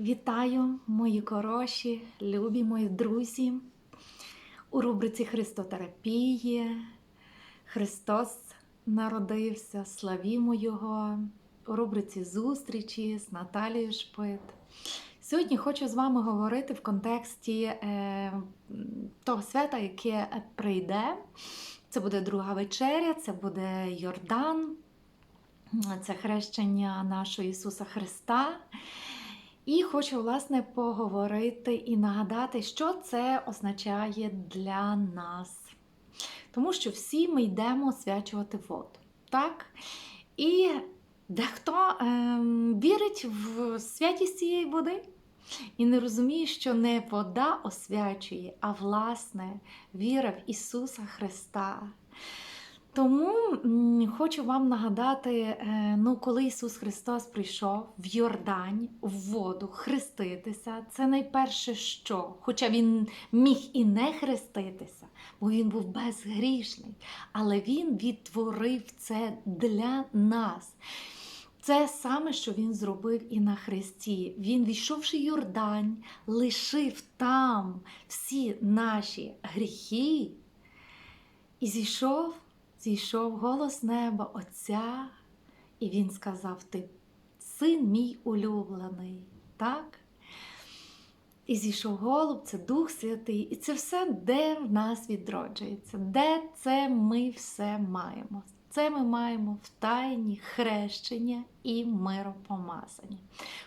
Вітаю, мої хороші, любі мої друзі. У рубриці Христотерапії Христос народився, славімо Його. У рубриці зустрічі з Наталією Шпит. Сьогодні хочу з вами говорити в контексті е, того свята, яке прийде. Це буде друга вечеря, це буде Йордан, це хрещення нашого Ісуса Христа. І хочу, власне, поговорити і нагадати, що це означає для нас. Тому що всі ми йдемо освячувати воду. Так? І дехто ем, вірить в святість цієї води і не розуміє, що не вода освячує, а власне віра в Ісуса Христа. Тому хочу вам нагадати, е, ну, коли Ісус Христос прийшов в Йордань, в воду хреститися, це найперше що. Хоча Він міг і не хреститися, бо Він був безгрішний, але Він відтворив це для нас. Це саме, що він зробив і на Христі. Він, війшовши Йордань, лишив там всі наші гріхи і зійшов зійшов голос неба Отця, і він сказав: Ти син мій улюблений. так? І зійшов голуб, це Дух Святий, і це все, де в нас відроджується, де це ми все маємо. Це ми маємо в тайні хрещення і миропомазання.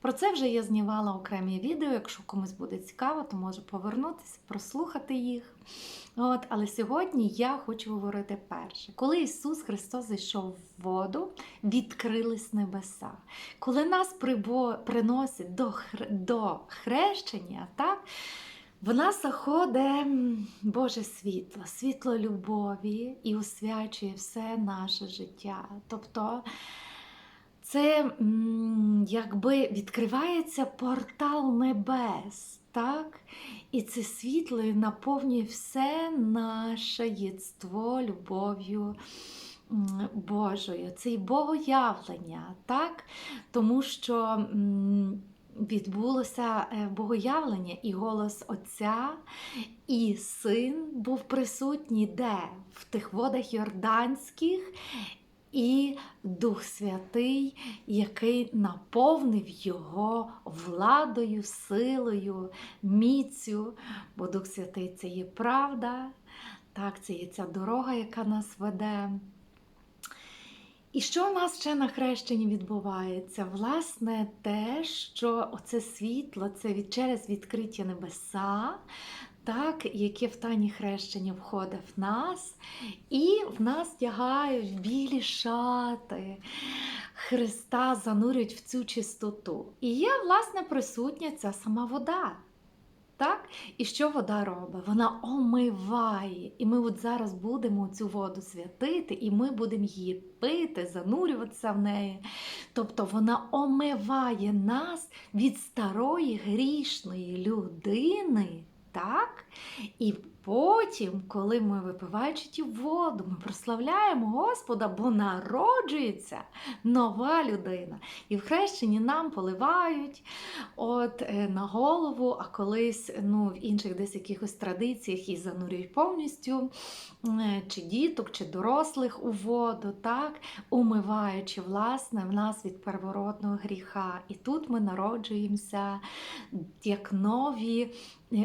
Про це вже я знімала окремі відео. Якщо комусь буде цікаво, то може повернутися, прослухати їх. От, Але сьогодні я хочу говорити перше. Коли Ісус Христос зайшов в воду, відкрились небеса. Коли нас прибо... приносять до, хр... до хрещення, так? В нас заходить Боже світло, світло любові і освячує все наше життя. Тобто це якби відкривається портал небес, так? І це світло наповнює все наше єдство любов'ю. Божою, це і богоявлення, так? тому що відбулося богоявлення, і голос Отця, і син був присутній де? В тих водах Йорданських. І Дух Святий, який наповнив його владою, силою, міцю, бо Дух Святий це є правда, так, це є ця дорога, яка нас веде. І що у нас ще на хрещенні відбувається? Власне, те, що оце світло, це від, через відкриті небеса, так, яке в тані хрещення входить в нас, і в нас тягають білі шати. Христа занурюють в цю чистоту. І є, власне, присутня ця сама вода. Так? І що вода робить? Вона омиває. І ми от зараз будемо цю воду святити, і ми будемо її пити, занурюватися в неї. Тобто вона омиває нас від старої грішної людини. Так? І потім, коли ми випиваючи ті воду, ми прославляємо Господа, бо народжується нова людина. І в хрещенні нам поливають от, е, на голову, а колись ну, в інших десь якихось традиціях і занурюють повністю е, чи діток, чи дорослих у воду, так? умиваючи власне, в нас від первородного гріха. І тут ми народжуємося як нові.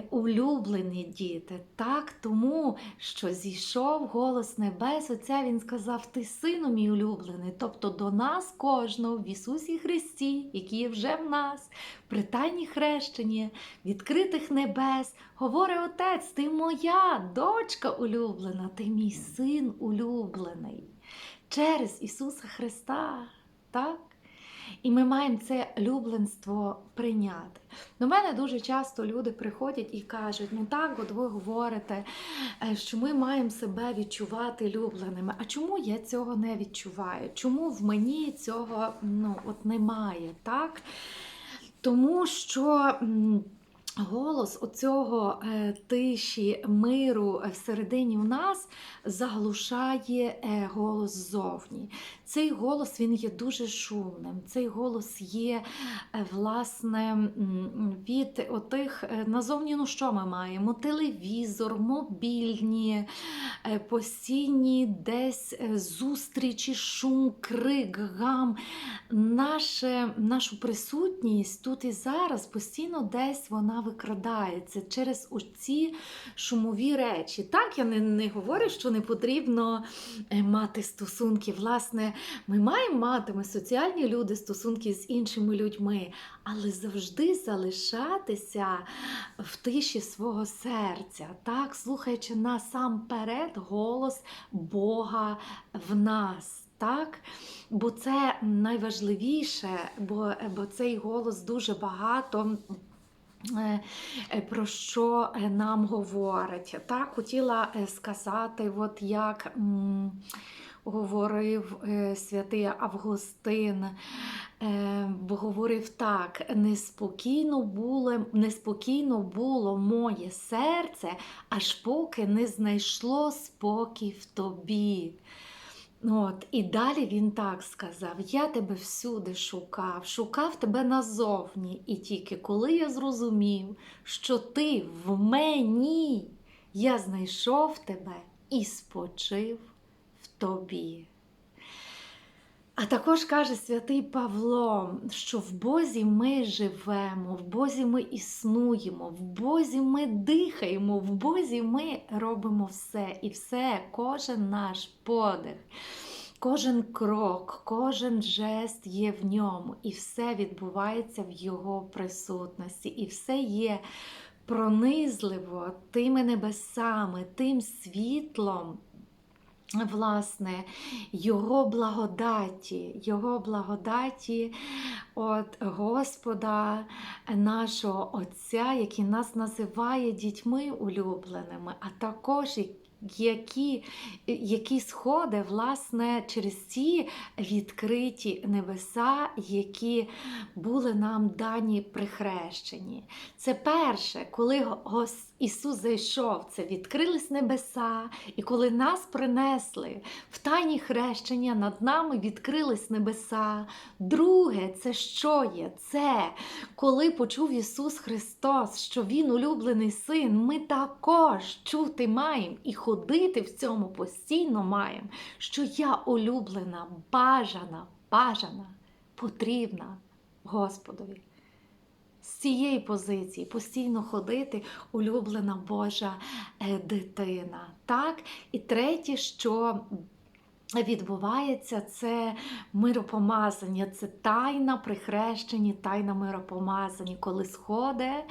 Улюблені діти, так тому, що зійшов голос небес, Отця Він сказав: Ти сину мій улюблений, тобто до нас кожного в Ісусі Христі, який є вже в нас, при тайні хрещенні, відкритих небес, говорить Отець, ти моя дочка улюблена, ти мій син улюблений. Через Ісуса Христа. так? І ми маємо це любленство прийняти. До мене дуже часто люди приходять і кажуть: ну так, от ви говорите, е, що ми маємо себе відчувати любленими. А чому я цього не відчуваю? Чому в мені цього ну, от немає? так? Тому що. Голос оцього е, тиші, миру всередині в нас заглушає е, голос ззовні. Цей голос він є дуже шумним. Цей голос є е, власне від отих е, назовні, ну що ми маємо? Телевізор, мобільні, е, постійні десь е, зустрічі, шум, крик, гам. Наше, нашу присутність тут і зараз постійно десь вона викрадається через оці шумові речі. Так, я не, не говорю, що не потрібно е, мати стосунки. Власне, ми маємо мати, ми соціальні люди, стосунки з іншими людьми, але завжди залишатися в тиші свого серця, так, слухаючи насамперед голос Бога в нас. Так, бо це найважливіше, бо, бо цей голос дуже багато про що е, нам говорить. Так, хотіла е, сказати, от як говорив е, святий Августин, е, бо говорив так: неспокійно було, неспокійно було моє серце, аж поки не знайшло спокій в тобі. От, і далі він так сказав: Я тебе всюди шукав, шукав тебе назовні. І тільки коли я зрозумів, що ти в мені, я знайшов тебе і спочив в тобі. А також каже святий Павло, що в Бозі ми живемо, в Бозі ми існуємо, в Бозі ми дихаємо, в Бозі ми робимо все і все, кожен наш подих. Кожен крок, кожен жест є в ньому, і все відбувається в його присутності, і все є пронизливо тими небесами, тим світлом, власне, Його благодаті, Його благодаті от Господа нашого Отця, який нас називає дітьми улюбленими, а також які, які сходи, власне, через ці відкриті небеса, які були нам дані при хрещенні. Це перше, коли Ісус зайшов, це відкрились небеса, і коли нас принесли в тайні хрещення, над нами відкрились небеса. Друге, це що є? Це коли почув Ісус Христос, що Він улюблений син, ми також чути маємо і ходити в цьому постійно маємо, що я улюблена, бажана, бажана, потрібна Господові. З цієї позиції постійно ходити улюблена Божа е, дитина. Так? І третє, що відбувається, це миропомазання, це тайна при хрещенні, тайна миропомазання, коли сходить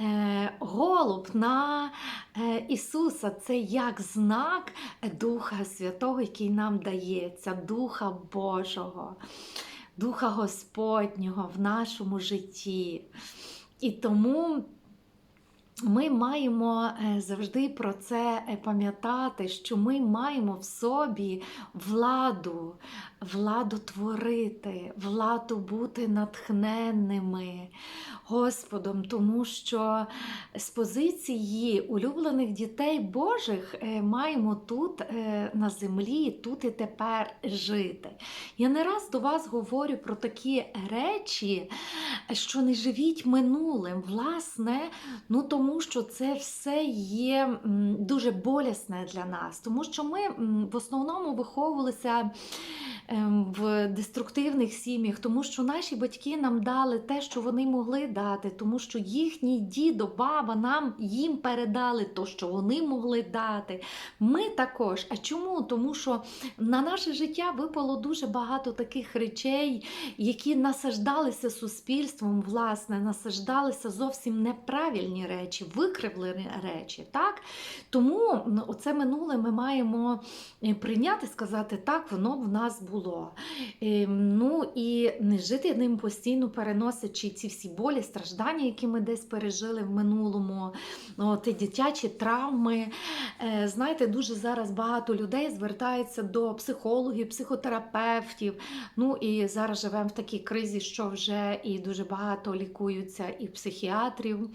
е, голуб на е, Ісуса. Це як знак Духа Святого, який нам дається, Духа Божого. Духа Господнього в нашому житті. І тому ми маємо е, завжди про це е, пам'ятати, що ми маємо в собі владу, владу творити, владу бути натхненними Господом, тому що з позиції улюблених дітей Божих е, маємо тут е, на землі, тут і тепер жити. Я не раз до вас говорю про такі речі, що не живіть минулим, власне, ну тому що це все є дуже болісне для нас, тому що ми в основному виховувалися в деструктивних сім'ях, тому що наші батьки нам дали те, що вони могли дати, тому що їхній дідо, баба нам їм передали те, що вони могли дати. Ми також. А чому? Тому що на наше життя випало дуже багато таких речей, які насаждалися суспільством, власне, насаждалися зовсім неправильні речі, викривлені речі. Так? Тому м, оце минуле ми маємо е, прийняти, сказати, так, воно в нас було було. Ем, Ну і не жити ним постійно переносячи ці всі болі, страждання, які ми десь пережили в минулому, от, і дитячі травми. Е, Знаєте, дуже зараз багато людей звертаються до психологів, психотерапевтів. Ну і зараз живемо в такій кризі, що вже і дуже багато лікуються і психіатрів.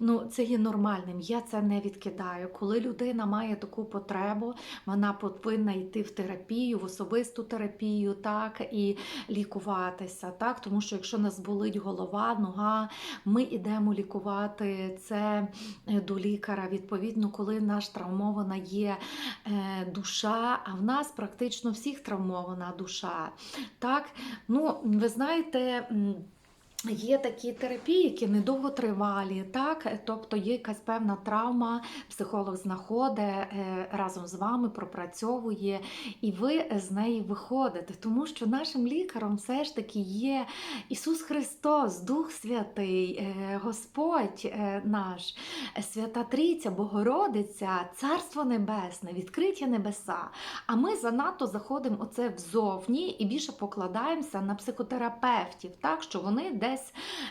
Ну, це є нормальним. Я це не відкидаю. Коли людина має таку потребу, вона повинна йти в терапію, в особисту терапію, так і лікуватися. Так, тому що якщо нас болить голова, нога, ми йдемо лікувати це е, до лікаря. Відповідно, коли наш травмована є е, душа, а в нас практично всіх травмована душа. Так, ну ви знаєте. Є такі терапії, які недовго тривалі, так? Тобто є якась певна травма, психолог знаходить е, разом з вами, пропрацьовує, і ви з неї виходите, тому що нашим лікарем все ж таки є Ісус Христос, Дух Святий, е, Господь е, наш, Свята Трійця, Богородиця, Царство Небесне, відкриті небеса. А ми занадто заходимо оце взовні і більше покладаємося на психотерапевтів, так? Що вони десь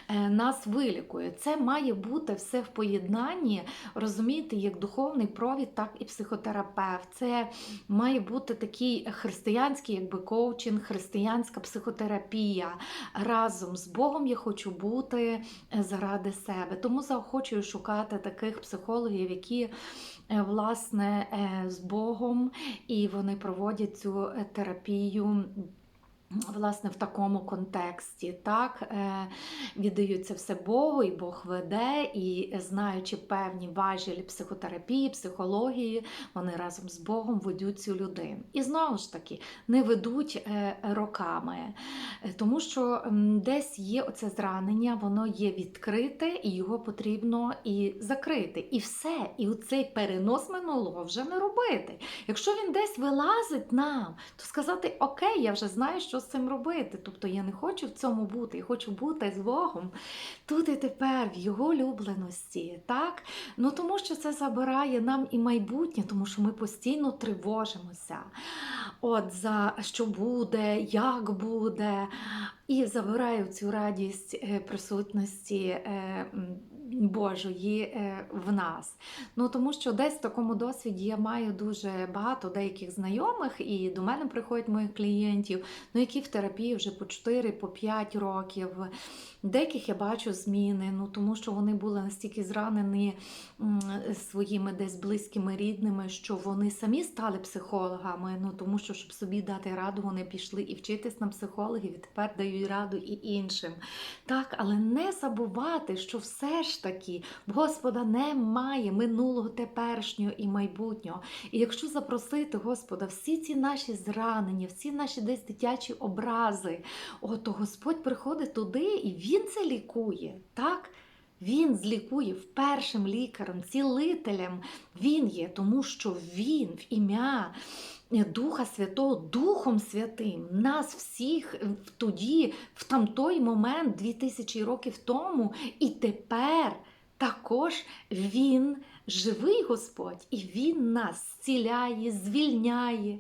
е, нас вилікують. Це має бути все в поєднанні, розумієте, як духовний провід, так і психотерапевт. Це має бути такий християнський, якби коучинг, християнська психотерапія. Разом з Богом я хочу бути е, заради себе. Тому заохочую шукати таких психологів, які е, власне з Богом і вони проводять цю терапію. Власне, в такому контексті, так, е, віддаються все Богу, і Бог веде, і знаючи певні важелі психотерапії, психології, вони разом з Богом ведуть цю людину. І знову ж таки, не ведуть е, роками, Е, тому що десь є оце зранення, воно є відкрите, і його потрібно і закрити. І все. І цей перенос минулого вже не робити. Якщо він десь вилазить нам, то сказати Окей, я вже знаю, що з цим робити. Тобто я не хочу в цьому бути, я хочу бути з Богом тут і тепер, в його улюбленості. Так? Ну тому що це забирає нам і майбутнє, тому що ми постійно тривожимося. От за що буде, як буде, і забираю цю радість е, присутності е, Божої е, в нас. Ну тому що десь в такому досвіді я маю дуже багато деяких знайомих, і до мене приходять моїх клієнтів, ну які в терапії вже по 4 по 5 років. Деяких я бачу зміни, ну тому що вони були настільки зранені своїми десь близькими рідними, що вони самі стали психологами. Ну тому що, щоб собі дати раду, вони пішли і вчитись на психологів, і тепер дають раду і іншим. Так, але не забувати, що все ж таки в Господа немає минулого, теперішнього і майбутнього. І якщо запросити Господа всі ці наші зранення, всі наші десь дитячі образи, о, то Господь приходить туди і Він це лікує. так? Він злікує першим лікарем, цілителем. Він є, тому що Він в ім'я Духа Святого, Духом Святим, нас всіх тоді, в там той момент, 2000 років тому, і тепер також Він живий Господь, і Він нас зціляє, звільняє.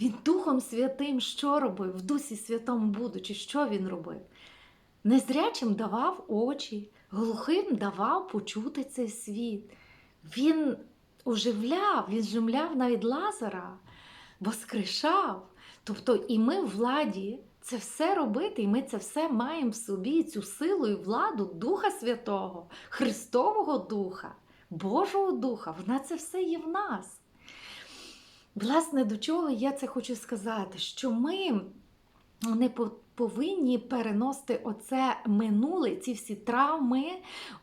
Він Духом Святим що робив? В Дусі Святому будучи, що він робив? Незрячим давав очі, глухим давав почути цей світ. Він оживляв, він жемляв навіть Лазара, воскрешав. Тобто і ми в владі це все робити, і ми це все маємо в собі, цю силу і владу Духа Святого, Христового Духа, Божого Духа. Вона це все є в нас. Власне, до чого я це хочу сказати? Що ми не по- повинні переносити оце минуле, ці всі травми,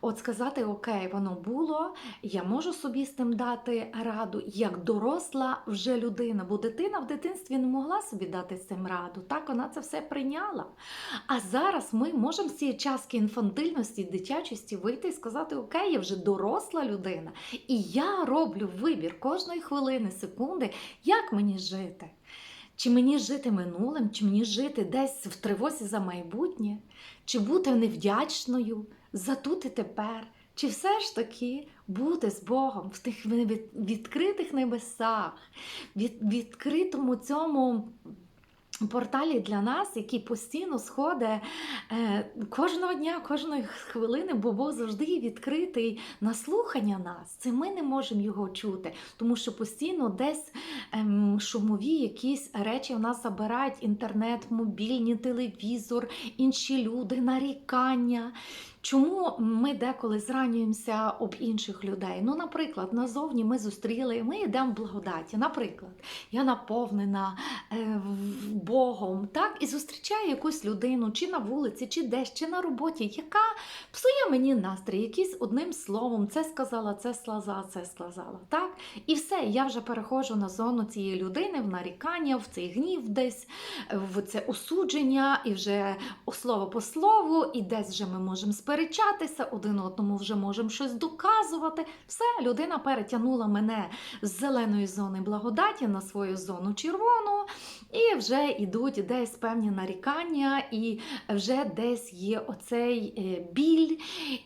от сказати, окей, воно було, я можу собі з тим дати раду, як доросла вже людина, бо дитина в дитинстві не могла собі дати цим раду. Так, вона це все прийняла. А зараз ми можемо з цієї частки інфантильності, дитячості вийти і сказати, окей, я вже доросла людина, і я роблю вибір кожної хвилини, секунди, як мені жити. Чи мені жити минулим, чи мені жити десь в тривозі за майбутнє, чи бути невдячною за тут і тепер, чи все ж таки бути з Богом в тих відкритих небесах, від, відкритому цьому порталі для нас, який постійно сходить е, кожного дня, кожної хвилини, бо Бог завжди відкритий на слухання нас. Це ми не можемо його чути, тому що постійно десь ем, шумові якісь речі в нас забирають інтернет, мобільні, телевізор, інші люди, нарікання. Чому ми деколи зранюємося об інших людей? Ну, наприклад, назовні ми зустріли, ми йдемо в благодаті. Наприклад, я наповнена е, Богом, так, і зустрічаю якусь людину, чи на вулиці, чи десь, чи на роботі, яка псує мені настрій, якийсь одним словом, це сказала, це сказала, це сказала. Так? І все, я вже переходжу на зону цієї людини в нарікання, в цей гнів десь, в це осудження, і вже слово по слову, і десь вже ми можемо сперечатися, один одному вже можемо щось доказувати. Все, людина перетягнула мене з зеленої зони благодаті на свою зону червону, і вже йдуть десь певні нарікання, і вже десь є оцей е, біль,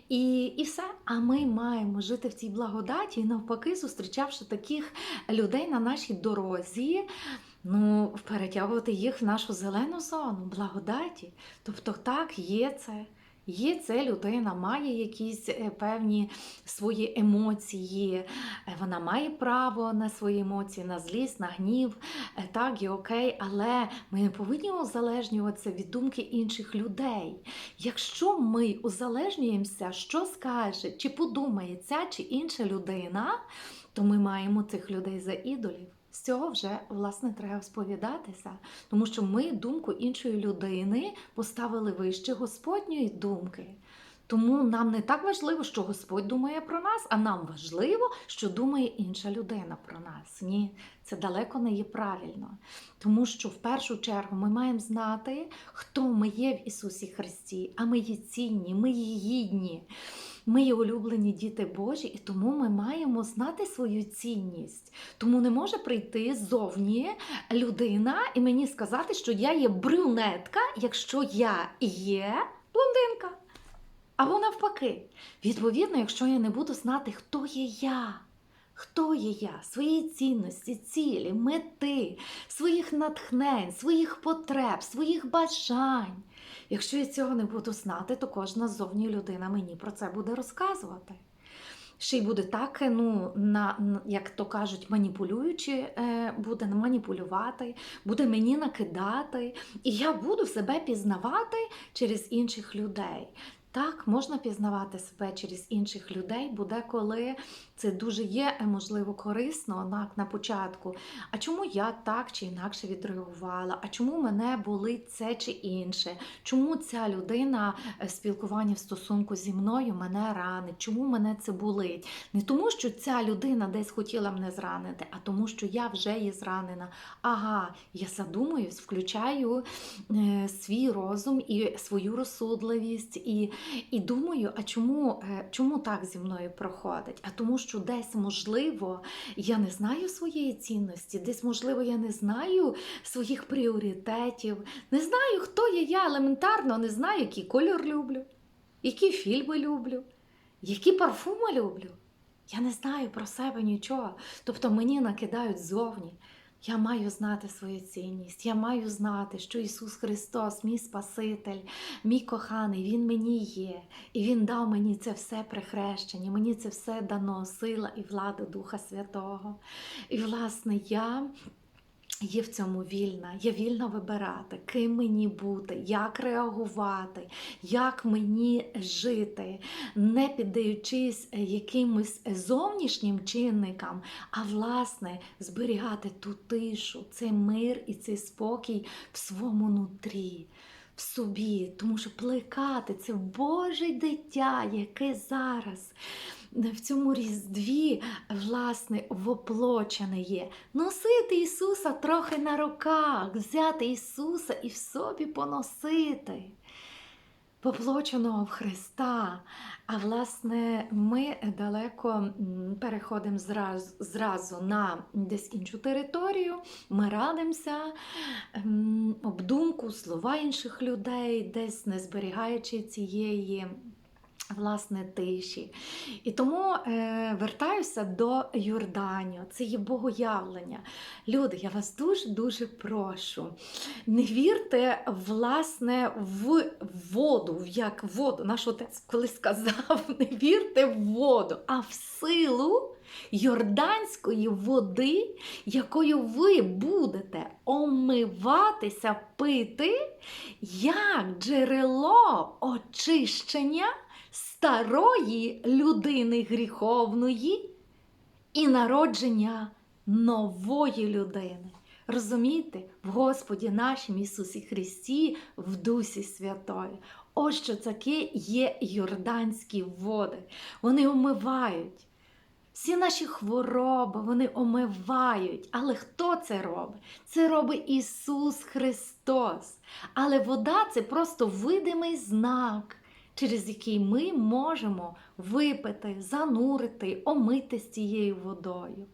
і, і все. А ми маємо жити в цій благодаті і навпаки, зустрічавши таких людей на нашій дорозі. Ну, перетягувати їх в нашу зелену зону, благодаті. Тобто, так, є це. Є це людина, має якісь е, певні свої емоції, е, вона має право на свої емоції, на злість, на гнів, е, так і окей, але ми не повинні узалежнюватися від думки інших людей. Якщо ми узалежнюємося, що скаже, чи подумає ця чи інша людина, то ми маємо цих людей за ідолів. З цього вже власне треба сповідатися, тому що ми думку іншої людини поставили вище Господньої думки. Тому нам не так важливо, що Господь думає про нас, а нам важливо, що думає інша людина про нас. Ні, це далеко не є правильно. Тому що в першу чергу ми маємо знати, хто ми є в Ісусі Христі, а ми є цінні, ми є гідні. Ми є улюблені діти Божі, і тому ми маємо знати свою цінність. Тому не може прийти ззовні людина і мені сказати, що я є брюнетка, якщо я є блондинка. Або навпаки. Відповідно, якщо я не буду знати, хто є я. Хто є я, свої цінності, цілі, мети, своїх натхнень, своїх потреб, своїх бажань. Якщо я цього не буду знати, то кожна ззовні людина мені про це буде розказувати. Ще й буде так, ну, на, на- як то кажуть, маніпулюючи, е, буде маніпулювати, буде мені накидати, і я буду себе пізнавати через інших людей. Так, можна пізнавати себе через інших людей, бо деколи це дуже є, е, можливо, корисно на, на початку. А чому я так чи інакше відреагувала? А чому мене болить це чи інше? Чому ця людина е, в спілкуванні в стосунку зі мною мене ранить? Чому мене це болить? Не тому, що ця людина десь хотіла мене зранити, а тому, що я вже є зранена. Ага, я задумуюсь, включаю е, свій розум і свою розсудливість, і, і думаю, а чому, е, чому так зі мною проходить? А тому, що десь, можливо, я не знаю своєї цінності, десь, можливо, я не знаю своїх пріоритетів, не знаю, хто є я елементарно, не знаю, який кольор люблю, які фільми люблю, які парфуми люблю. Я не знаю про себе нічого. Тобто мені накидають ззовні. Я маю знати свою цінність, я маю знати, що Ісус Христос, мій Спаситель, мій коханий, Він мені є, і Він дав мені це все прихрещення, мені це все дано, сила і влада Духа Святого. І, власне, я є в цьому вільна. Я вільна вибирати, ким мені бути, як реагувати, як мені жити, не піддаючись якимось зовнішнім чинникам, а власне зберігати ту тишу, цей мир і цей спокій в своєму нутрі. В собі, тому що плекати це Боже дитя, яке зараз в цьому різдві, власне, воплочене є. Носити Ісуса трохи на руках, взяти Ісуса і в собі поносити. Поплоченого в Христа. А власне, ми далеко переходимо зразу, зразу на десь іншу територію. Ми радимося, ем, обдумку, слова інших людей, десь не зберігаючи цієї власне тиші. І тому е, вертаюся до Йорданію. Це є богоявлення. Люди, я вас дуже-дуже прошу. Не вірте, власне, в воду, як воду. Наш отець колись сказав: не вірте в воду, а в силу йорданської води, якою ви будете омиватися, пити, як джерело очищення старої людини гріховної і народження нової людини. Розумієте, в Господі нашому Ісусі Христі в Дусі Святої. Ось що таке є йорданські води. Вони омивають. Всі наші хвороби вони омивають. Але хто це робить? Це робить Ісус Христос. Але вода це просто видимий знак, через який ми можемо випити, занурити, омити з цією водою.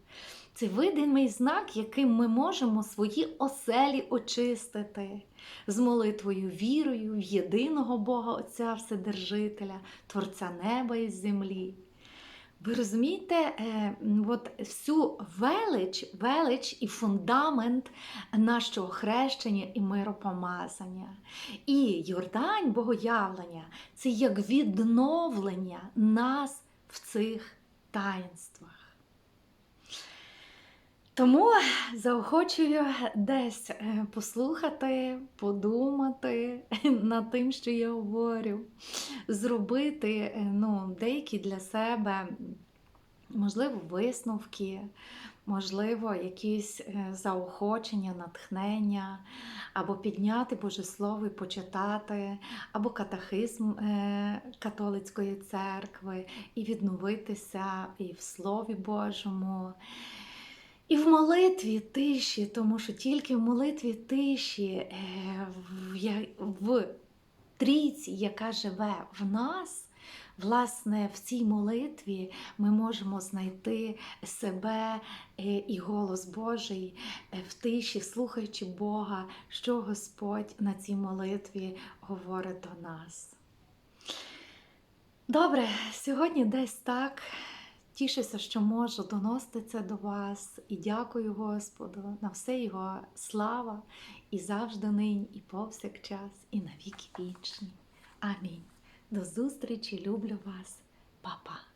Це видимий знак, яким ми можемо свої оселі очистити з молитвою, вірою в єдиного Бога Отця Вседержителя, Творця неба і землі. Ви розумієте, е, от всю велич, велич і фундамент нашого хрещення і миропомазання. І Йордань Богоявлення це як відновлення нас в цих таїнствах. Тому заохочую десь е, послухати, подумати над тим, що я говорю, зробити е, ну, деякі для себе, можливо, висновки, можливо, якісь е, заохочення, натхнення, або підняти Боже Слово і почитати, або катахизм католицької церкви, і відновитися і в Слові Божому. І в молитві тиші, тому що тільки в молитві тиші, е, в трійці, яка живе в нас, власне, в цій молитві ми можемо знайти себе е, і голос Божий е, в тиші, слухаючи Бога, що Господь на цій молитві говорить до нас. Добре, сьогодні десь так. Тішуся, що можу доносити це до вас і дякую Господу на все Його слава і завжди нині, і повсякчас, і на віки вічні. Амінь. До зустрічі, люблю вас, Папа.